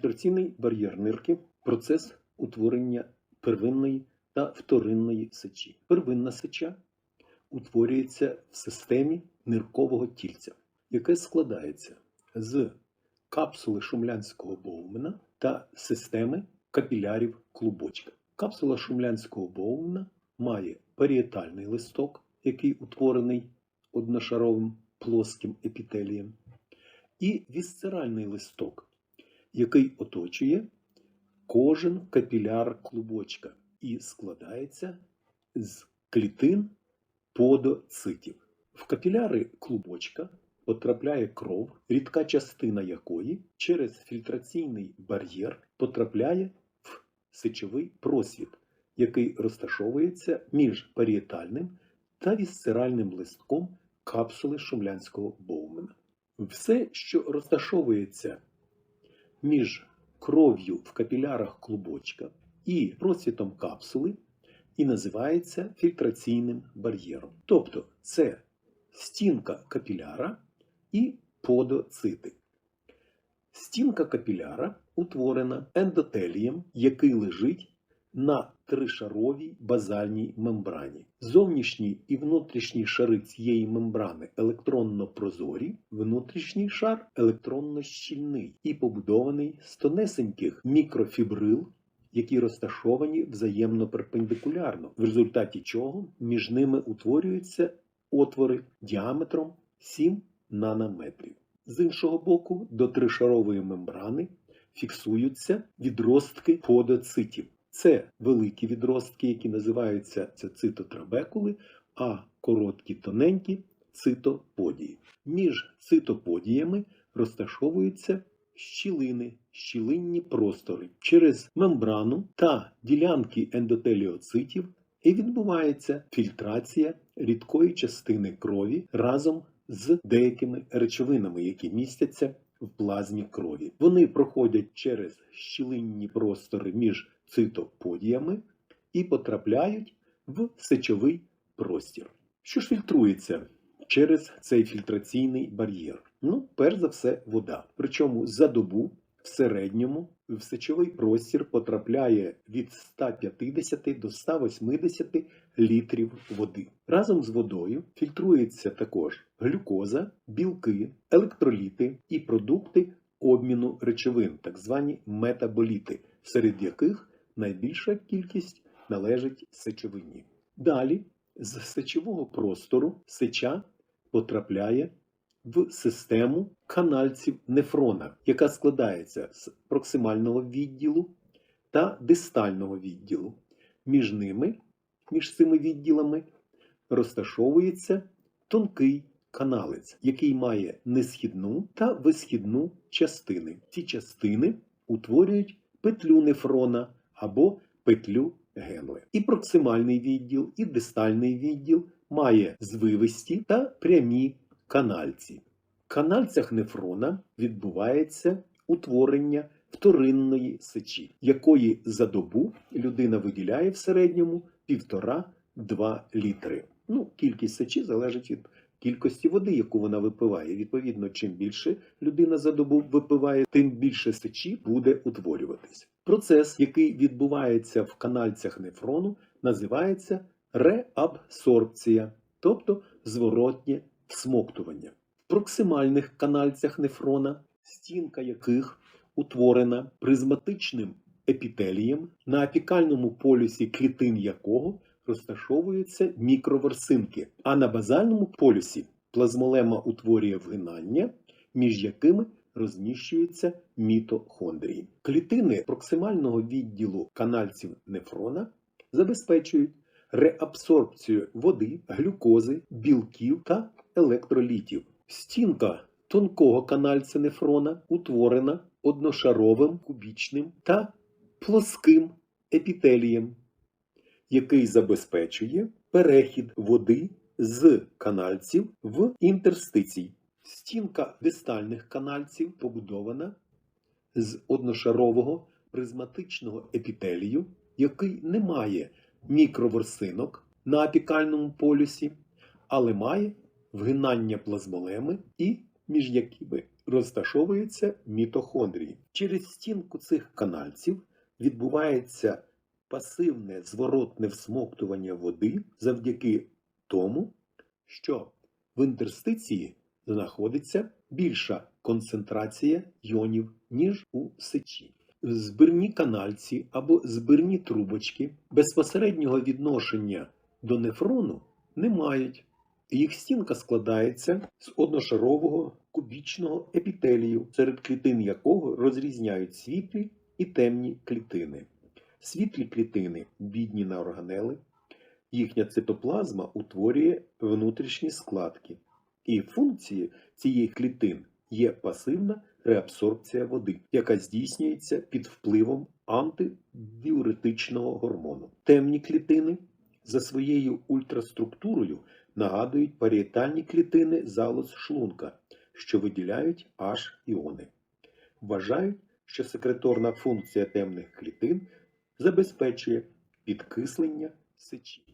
Фільтраційний бар'єр нирки процес утворення первинної та вторинної сечі. Первинна сеча утворюється в системі ниркового тільця, яке складається з капсули шумлянського боумена та системи капілярів клубочка. Капсула шумлянського боумена має паріетальний листок, який утворений одношаровим плоским епітелієм, і вісцеральний листок, який оточує кожен капіляр клубочка і складається з клітин подоцитів. В капіляри клубочка потрапляє кров, рідка частина якої через фільтраційний бар'єр потрапляє в сечовий просвіт, який розташовується між паріетальним та вісцеральним листком капсули шумлянського боумена. Все, що розташовується між кров'ю в капілярах клубочка і просвітом капсули, і називається фільтраційним бар'єром. Тобто це стінка капіляра і подоцити. Стінка капіляра утворена ендотелієм, який лежить на тришаровій базальній мембрані. Зовнішній і внутрішній шари цієї мембрани електронно-прозорі, внутрішній шар електронно-щільний і побудований з тонесеньких мікрофібрил, які розташовані взаємно перпендикулярно, в результаті чого між ними утворюються отвори діаметром 7 нанометрів. З іншого боку, до тришарової мембрани фіксуються відростки подоцитів. Це великі відростки, які називаються це цитотрабекули, а короткі тоненькі цитоподії. Між цитоподіями розташовуються щілини, щілинні простори. Через мембрану та ділянки ендотеліоцитів і відбувається фільтрація рідкої частини крові разом з деякими речовинами, які містяться в плазмі крові. Вони проходять через щілинні простори між цитоподіями і потрапляють в сечовий простір. Що ж фільтрується через цей фільтраційний бар'єр? Ну, перш за все, вода. Причому за добу в середньому в сечовий простір потрапляє від 150 до 180 літрів води. Разом з водою фільтрується також глюкоза, білки, електроліти і продукти обміну речовин, так звані метаболіти, серед яких найбільша кількість належить сечовині. Далі з сечового простору сеча потрапляє в систему канальців нефрона, яка складається з проксимального відділу та дистального відділу. Між ними, між цими відділами, розташовується тонкий каналець, який має несхідну та висхідну частини. Ці частини утворюють петлю нефрона або петлю Генле. І проксимальний відділ, і дистальний відділ має звивисті та прямі канальці. В канальцях нефрона відбувається утворення вторинної сечі, якої за добу людина виділяє в середньому 1,5-2 літри. Ну, кількість сечі залежить від кількості води, яку вона випиває. Відповідно, чим більше людина за добу випиває, тим більше сечі буде утворюватись. Процес, який відбувається в канальцях нефрону, називається реабсорбція, тобто зворотнє всмоктування. В проксимальних канальцях нефрона, стінка яких утворена призматичним епітелієм, на апікальному полюсі клітин якого розташовуються мікроверсинки, а на базальному полюсі плазмолема утворює вгинання, між якими розміщуються мітохондрії. Клітини проксимального відділу канальців нефрона забезпечують реабсорбцію води, глюкози, білків та електролітів. Стінка тонкого канальця нефрона утворена одношаровим кубічним та плоским епітелієм, який забезпечує перехід води з канальців в інтерстицій. Стінка дистальних канальців побудована з одношарового призматичного епітелію, який не має мікроверсинок на апікальному полюсі, але має вгинання плазмолеми і між якими розташовуються мітохондрії. Через стінку цих канальців відбувається пасивне зворотне всмоктування води завдяки тому, що в інтерстиції знаходиться більша концентрація йонів, ніж у сечі. Збирні канальці або збирні трубочки безпосереднього відношення до нефрону не мають. Їх стінка складається з одношарового кубічного епітелію, серед клітин якого розрізняють світлі і темні клітини. Світлі клітини бідні на органели, їхня цитоплазма утворює внутрішні складки, і функцією цієї клітин є пасивна реабсорбція води, яка здійснюється під впливом антидіуретичного гормону. Темні клітини за своєю ультраструктурою нагадують паріетальні клітини залоз шлунка, що виділяють H-іони. Вважають, що секреторна функція темних клітин забезпечує підкислення сечі.